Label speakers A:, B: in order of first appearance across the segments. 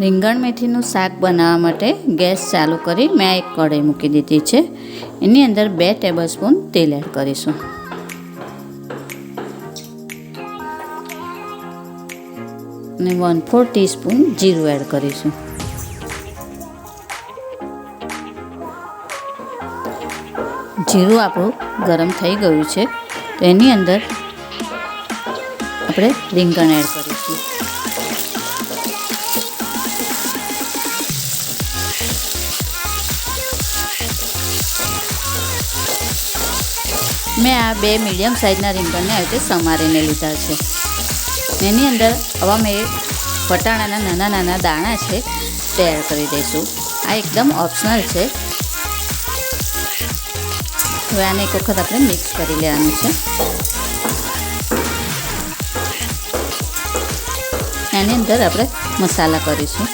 A: રીંગણ મેથીનું શાક બનાવવા માટે ગેસ ચાલુ કરી મેં એક કઢાઈ મૂકી દીધી છે. એની અંદર બે ટેબલ સ્પૂન તેલ એડ કરીશું. અને વન ફોર ટીસ્પૂન જીરું એડ કરીશું. જીરું આપણું ગરમ થઈ ગયું છે, તો એની અંદર આપણે રીંગણ એડ કરીશું. મેં આ બે મીડિયમ સાઇઝના રીંગણને આવી રીતે સમારીને લીધા છે. એની અંદર આવા મેં વટાણાના નાના નાના દાણા છે તે એડ કરી દઈશું. આ એકદમ ઓપ્શનલ છે. હવે આને એક વખત આપણે મિક્સ કરી લેવાનું છે. એની અંદર આપણે મસાલા કરીશું.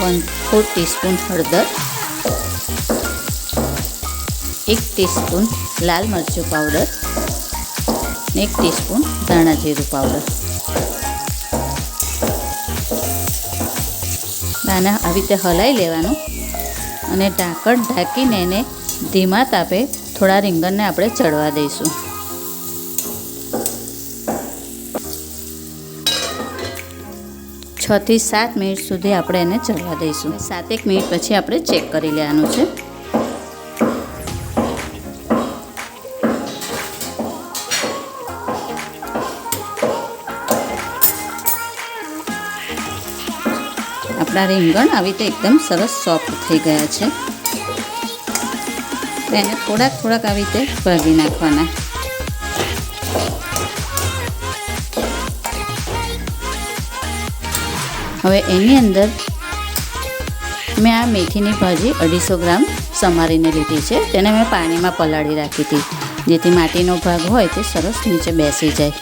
A: વન ફોર ટીસ્પૂન હળદર. એક ટીસ્પૂન લાલ મરચું પાવડર એક ટીસ્પૂન ધાણા જીરું પાવડર. દાણા આવી રીતે હલાવી લેવાનું અને ઢાંકણ ઢાંકીને એને ધીમા તાપે થોડા રીંગણને આપણે ચડવા દઈશું. છ થી સાત મિનિટ સુધી આપણે એને ચડવા દઈશું. સાત એક મિનિટ પછી આપણે ચેક કરી લેવાનું છે. આપણા રીંગણ આવી રીતે એકદમ સરસ સોફ્ટ થઈ ગયા છે. તેને થોડાક થોડાક આવી રીતે ભાગી નાખવાના. હવે એની અંદર મેં આ મેથીની ભાજી અઢીસો ગ્રામ સમારીને લીધી છે. તેને મેં પાણીમાં પલાળી રાખી હતી. જેથી માટીનો ભાગ હોય તે સરસ નીચે બેસી જાય.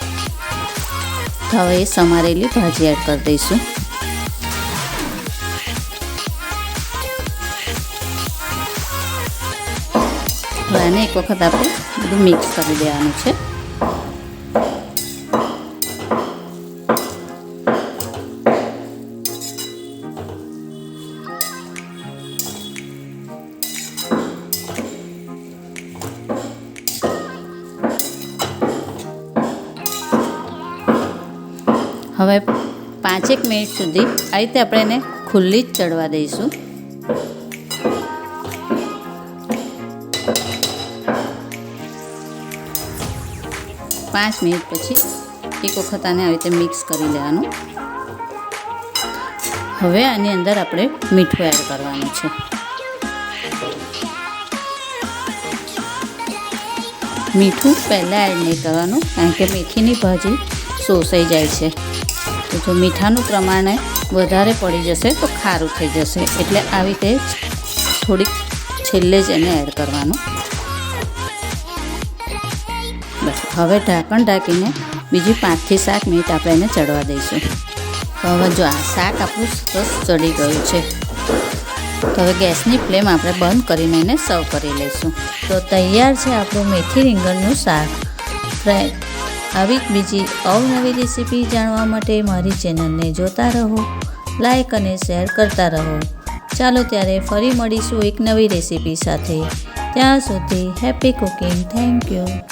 A: હવે એ સમારેલી ભાજી એડ કરી દઈશું. હવે એક વખત આપણે બધું મિક્સ કરી દેવાનું છે. હવે પાંચેક મિનિટ સુધી આ રીતે આપણે એને ખુલ્લી જ ચડવા દઈશું. પાંચ મિનિટ પછી એક વખત આને આવી રીતે મિક્સ કરી લેવાનું. હવે આની અંદર આપણે મીઠું એડ કરવાનું છે. મીઠું પહેલાં એડ નહીં કરવાનું, કારણ કે મેથીની ભાજી શોષાઈ જાય છે. તો જો મીઠાનું પ્રમાણ વધારે પડી જશે તો ખારું થઈ જશે. એટલે આવી રીતે થોડીક છેલ્લે જ એને એડ કરવાનું. હવે ઢાંકણ ઢાંકીને બીજી પાંચથી સાત મિનિટ આપણે એને ચડવા દઈશું. તો હવે જો આ શાક આપણું સરસ ચડી ગયું છે. તો હવે ગેસની ફ્લેમ આપણે બંધ કરીને એને સર્વ કરી લઈશું. તો તૈયાર છે આપણું મેથી રીંગણનું શાક. ફ્રેન્ડ, આવી જ બીજી અવનવી રેસીપી જાણવા માટે મારી ચેનલને જોતા રહો, લાઈક અને શેર કરતા રહો. ચાલો ત્યારે ફરી મળીશું એક નવી રેસીપી સાથે. ત્યાં સુધી હેપી કુકિંગ. Thank you.